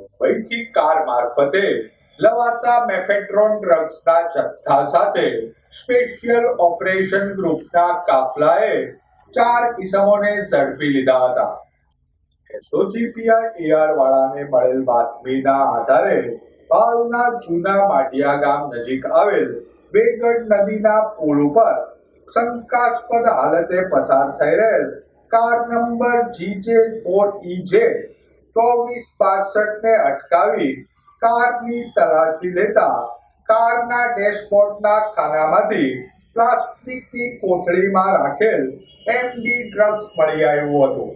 મુંબઈથી કાર મારફતે લવાતા મેફેટ્રોન ડ્રગ્સના જથ્થા સાથે સ્પેશિયલ ઓપરેશન ગ્રુપના કાફલાએ ચાર કિસમોને ઝડપી લીધા હતા. એસઓજીપીઆઈ એઆર વાળાને મળેલ બાતમીના આધારે પારુના જૂના માટિયા ગામ નજીક આવેલ બેગઢ નદીના પુલ ઉપર શંકાસ્પદ હાલતે પસાર થઈ રહેલ car number GJ four E J ચોવીસ પાસઠ ને અટકાવી કારની તલાશી લેતા કારના ડેશબોર્ડના ખાનામાંથી પ્લાસ્ટિકની કોથળીમાં રાખેલ એમડી ડ્રગ્સ મળી આવ્યું હતું.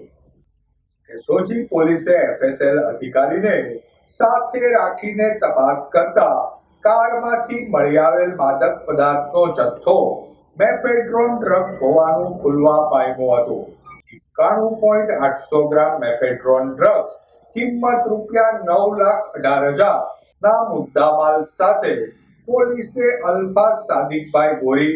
એસઓજી પોલીસે એફએસએલ અધિકારીને સાથે રાખીને તપાસ કરતા કારમાંથી મળી આવેલ માદક પદાર્થનો જથ્થો મેફેડ્રોન ડ્રગ્સ હોવાનું ખુલવા પામ્યું હતું. એકાણું પોઈન્ટ આઠસો ગ્રામ મેફેડ્રોન ડ્રગ્સ કિંમત રૂપિયા નવ લાખ અઢાર હજાર. ના મુદ્દામાલ સાથે પોલીસે અલ્ફા સાદિકભાઈ ગોરી,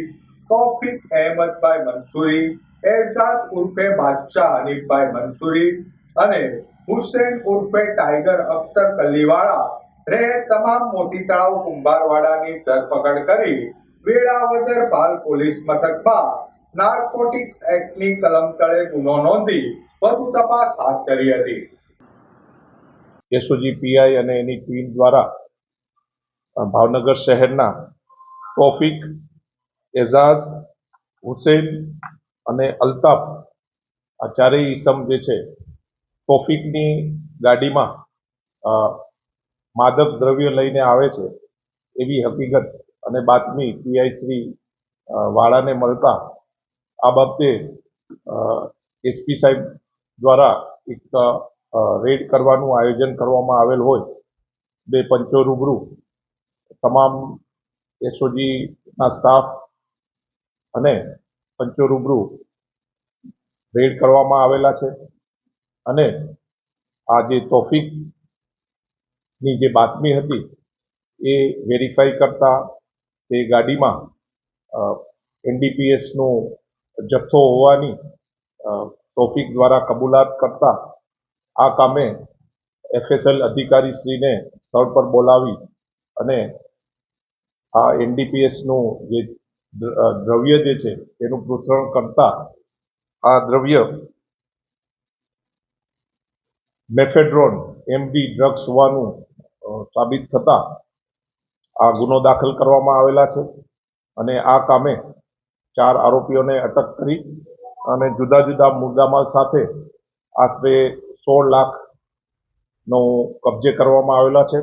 તોફિક અહેમદભાઈ મંસુરી, એહસાસ ઉર્ફે બાદશાહ હનીફભાઈ મંસુરી અને હુસેન ઉર્ફે ટાઈગર અખ્તર કલીવાળા રહે તમામ મોતી તળાવ કુંભારવાડાની ધરપકડ કરી વેળાવદર બાલ પોલીસ મથકમાં નાર્કોટિક્સ એક્ટની કલમ તળે ગુનો નોંધી વધુ તપાસ હાથ ધરી હતી. એસઓજી પીઆઈ અને એની ટીમ દ્વારા ભાવનગર શહેરના તોફિક, એઝાઝ, હુસેન અને અલ્તાફ, આ ચારેય ઈસમ જે છે, તોફિકની ગાડીમાં માદક દ્રવ્ય લઈને આવે છે, એવી હકીકત અને બાતમી પીઆઈ શ્રી વાળાને મળતા આ બાબતે એસપી સાહેબ દ્વારા એક રેડ કરવાનું આયોજન કરવામાં આવેલ હોય, બે પંચો રૂબરૂ, તમામ એસઓજીના સ્ટાફ અને પંચો રૂબરૂ રેડ કરવામાં આવેલા છે. અને આ જે તોફિકની જે બાતમી હતી, એ વેરીફાઈ કરતા તે ગાડીમાં એનડીપીએસનો જથ્થો હોવાની તોફિક દ્વારા કબૂલાત કરતા આ કામે એફએસએલ અધિકારીશ્રીને સ્થળ પર બોલાવી અને આ એનડીપીએસનું જે દ્રવ્ય જે છે, તેનું પૃથ્થકરણ કરતા આ દ્રવ્ય મેફેડ્રોન એમડી ડ્રગ્સ હોવાનું સાબિત થતા આ ગુનો દાખલ કરવામાં આવેલા છે અને આ કામે ચાર આરોપીઓને અટક કરી અને જુદા જુદા મુદ્દામાલ સાથે આશરે સોળ લાખનો કબજે કરવામાં આવેલા છે.